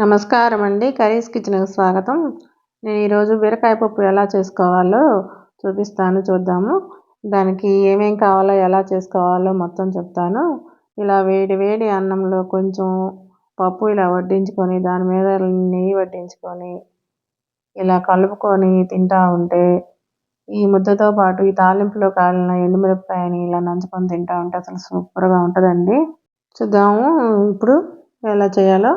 నమస్కారం అండి కర్రీస్ కిచెన్కి స్వాగతం. నేను ఈరోజు బీరకాయ పప్పు ఎలా చేసుకోవాలో చూపిస్తాను చూద్దాము. దానికి ఏమేం కావాలో ఎలా చేసుకోవాలో మొత్తం చెప్తాను. ఇలా వేడి వేడి అన్నంలో కొంచెం పప్పు ఇలా వడ్డించుకొని దాని మీద నెయ్యి వడ్డించుకొని ఇలా కలుపుకొని తింటా ఉంటే ఈ ముద్దతో పాటు ఈ తాలింపులో కాలిన ఎండుమిరపకాయని ఇలా నంచుకొని తింటా ఉంటే అసలు సూపర్గా ఉంటుందండి. చూద్దాము ఇప్పుడు ఎలా చేయాలో.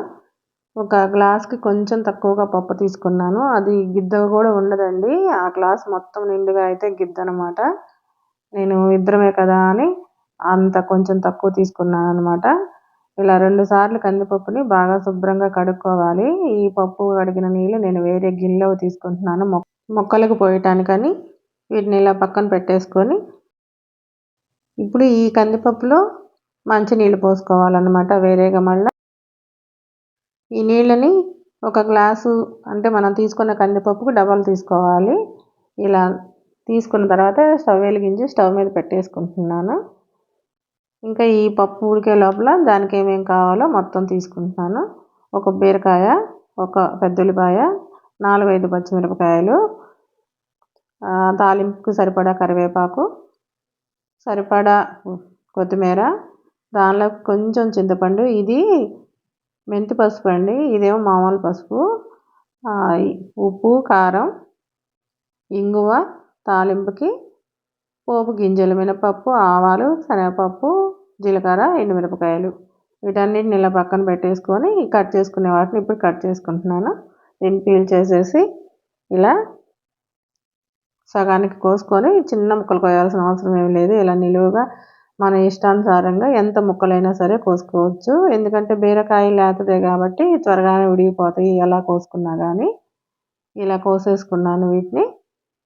ఒక గ్లాస్కి కొంచెం తక్కువగా పప్పు తీసుకున్నాను. అది గిద్ద కూడా ఉండదండి. ఆ గ్లాస్ మొత్తం నిండుగా అయితే గిద్ద అనమాట నేను ఇద్దరమే కదా అని అంత కొంచెం తక్కువ తీసుకున్నాను అనమాట ఇలా రెండు సార్లు కందిపప్పుని బాగా శుభ్రంగా కడుక్కోవాలి. ఈ పప్పు కడిగిన నీళ్ళు నేను వేరే గిన్నెలో తీసుకుంటున్నాను. మొక్కలకు పోయటానికని వీటిని ఇలా పక్కన పెట్టేసుకొని ఇప్పుడు ఈ కందిపప్పులో మంచి నీళ్ళు పోసుకోవాలన్నమాట. వేరేగా మళ్ళీ ఈ నీళ్ళని ఒక గ్లాసు అంటే మనం తీసుకున్న కందిపప్పుకు డబల్ తీసుకోవాలి. ఇలా తీసుకున్న తర్వాత స్టవ్ వెలిగించి స్టవ్ మీద పెట్టేసుకుంటున్నాను. ఇంకా ఈ పప్పు ఉడికే లోపల దానికి ఏమేమి కావాలో మొత్తం తీసుకుంటున్నాను. ఒక బీరకాయ ఒక పెద్ద ఉల్లిపాయ నాలుగైదు పచ్చిమిరపకాయలు తాలింపుకు సరిపడా కరివేపాకు సరిపడా కొత్తిమీర దానిలో కొంచెం చింతపండు. ఇది మెంతి పసుపు అండి. ఇదేమో మామూలు పసుపు. ఉప్పు కారం ఇంగువ తాలింపుకి పోపు గింజలు మినపప్పు ఆవాలు శనగపప్పు జీలకర్ర ఎండుమిరపకాయలు. వీటన్నిటిని ఇలా పక్కన పెట్టేసుకొని కట్ చేసుకునే వాటిని ఇప్పుడు కట్ చేసుకుంటున్నాను. దీన్ని పీల్ చేసేసి ఇలా సగానికి కోసుకొని చిన్న ముక్కలు కోయాల్సిన అవసరం ఏమి లేదు. ఇలా నిలువుగా మన ఇష్టానుసారంగా ఎంత ముక్కలైనా సరే కోసుకోవచ్చు. ఎందుకంటే బీరకాయ లేతదే కాబట్టి త్వరగానే ఉడిగిపోతాయి. ఎలా కోసుకున్నా కానీ ఇలా కోసేసుకున్నాను వీటిని.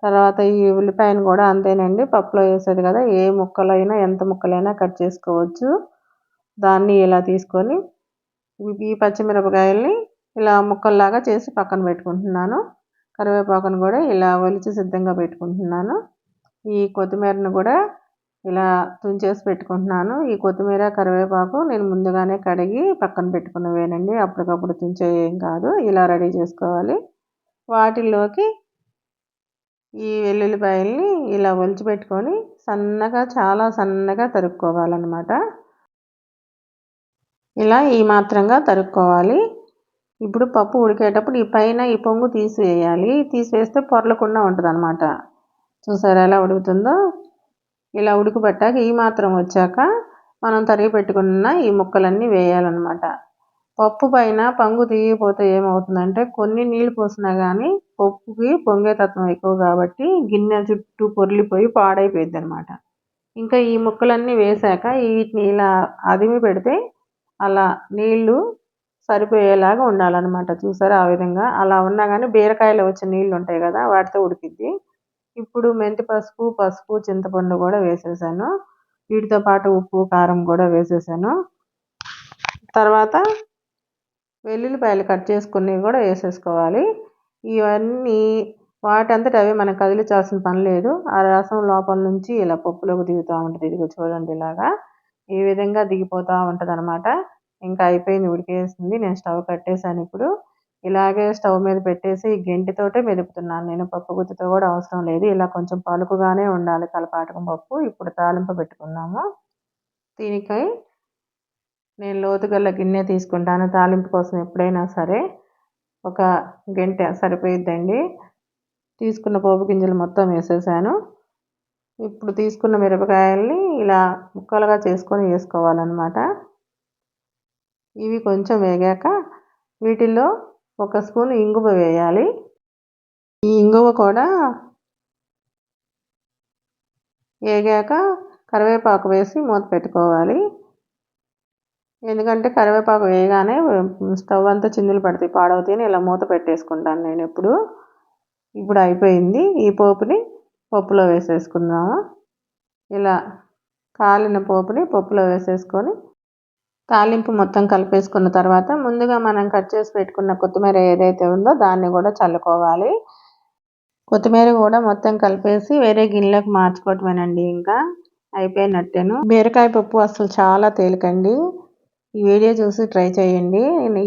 తర్వాత ఈ ఉల్లిపాయను కూడా అంతేనండి. పప్పులో వేసేది కదా ఏ ముక్కలైనా ఎంత ముక్కలైనా కట్ చేసుకోవచ్చు. దాన్ని ఇలా తీసుకొని ఈ పచ్చిమిరపకాయల్ని ఇలా ముక్కల్లాగా చేసి పక్కన పెట్టుకుంటున్నాను. కరివేపాకును కూడా ఇలా ఒలిచి సిద్ధంగా పెట్టుకుంటున్నాను. ఈ కొత్తిమీరను కూడా ఇలా తుంచేసి పెట్టుకుంటున్నాను. ఈ కొత్తిమీర కరివేపాకు నేను ముందుగానే కడిగి పక్కన పెట్టుకున్నవేనండి. అప్పటికప్పుడు తుంచే ఏం కాదు. ఇలా రెడీ చేసుకోవాలి. వాటిల్లోకి ఈ వెల్లుల్లిపాయల్ని ఇలా ఒలిచి పెట్టుకొని సన్నగా చాలా సన్నగా తరుక్కోవాలన్నమాట. ఇలా ఈ మాత్రంగా తరుక్కోవాలి. ఇప్పుడు పప్పు ఉడికేటప్పుడు ఈ పైన ఈ పొంగు తీసివేయాలి. తీసివేస్తే పొరలకుండా ఉంటుంది అనమాట చూసారా ఎలా ఉడుకుతుందో? ఇలా ఉడుకుపెట్టాక ఈ మాత్రం వచ్చాక మనం తరిగి పెట్టుకున్న ఈ ముక్కలన్నీ వేయాలన్నమాట. పప్పు పైన పంగు తీయకపోతే ఏమవుతుందంటే కొన్ని నీళ్ళు పోసినా కానీ పప్పుకి పొంగే తత్వం ఎక్కువ కాబట్టి గిన్నె చుట్టూ పొర్లిపోయి పాడైపోయింది అనమాట ఇంకా ఈ ముక్కలన్నీ వేశాక వీటిని ఇలా అదిమి పెడితే అలా నీళ్ళు సరిపోయేలాగా ఉండాలన్నమాట. చూసారా ఆ విధంగా? అలా ఉన్నా కానీ బీరకాయలు వచ్చే నీళ్ళు ఉంటాయి కదా వాటితో ఉడికిద్ది. ఇప్పుడు మెంతి పసుపు పసుపు చింతపండు కూడా వేసేసాను. వీటితో పాటు ఉప్పు కారం కూడా వేసేసాను. తర్వాత వెల్లుల్లిపాయలు కట్ చేసుకున్నవి కూడా వేసేసుకోవాలి. ఇవన్నీ వాటంతట అవి మనం కదిలించాల్సిన పని లేదు. ఆ రసం లోపల నుంచి ఇలా పప్పులోకి దిగుతూ ఉంటుంది. ఇదిగో చూడండి ఇలాగా. ఈ విధంగా దిగిపోతూ ఉంటుంది అనమాట ఇంకా అయిపోయింది ఉడికేసింది. నేను స్టవ్ కట్టేసాను ఇప్పుడు. ఇలాగే స్టవ్ మీద పెట్టేసి గెంటితోటే మెదుపుతున్నాను. నేను పప్పు గుత్తితో కూడా అవసరం లేదు. ఇలా కొంచెం పలుకుగానే ఉండాలి. కలపాటకం పప్పు. ఇప్పుడు తాలింపు పెట్టుకున్నాము దీనికై నేను లోతుగల గిన్నె తీసుకుంటాను. తాలింపు కోసం ఎప్పుడైనా సరే ఒక గంట సరిపోయిద్దండి. తీసుకున్న పోపు గింజలు మొత్తం వేసేసాను. ఇప్పుడు తీసుకున్న మిరపకాయల్ని ఇలా ముక్కలుగా చేసుకొని వేసుకోవాలన్నమాట. ఇవి కొంచెం వేగాక వీటిల్లో ఒక స్పూన్ ఇంగువ వేయాలి. ఈ ఇంగువ కూడా వేగాక కరివేపాకు వేసి మూత పెట్టుకోవాలి. ఎందుకంటే కరివేపాకు వేయగానే స్టవ్ అంతా చిందులు పడతాయి పాడవుతాయి ఇలా మూత పెట్టేసుకుంటాను నేను ఎప్పుడు ఇప్పుడు అయిపోయింది. ఈ పోపుని పప్పులో వేసేసుకుందాము. ఇలా కాలిన పోపుని పప్పులో వేసేసుకొని తాలింపు మొత్తం కలిపేసుకున్న తర్వాత ముందుగా మనం కట్ చేసి పెట్టుకున్న కొత్తిమీర ఏదైతే ఉందో దాన్ని కూడా చల్లుకోవాలి. కొత్తిమీర కూడా మొత్తం కలిపేసి వేరే గిన్నెలోకి మార్చుకోవటమేనండి ఇంకా అయిపోయినట్టేను. బీరకాయ పప్పు అసలు చాలా తేలికండి. ఈ వీడియో చూసి ట్రై చేయండి.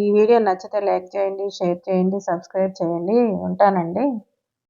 ఈ వీడియో నచ్చితే లైక్ చేయండి షేర్ చేయండి సబ్స్క్రైబ్ చేయండి. ఉంటానండి.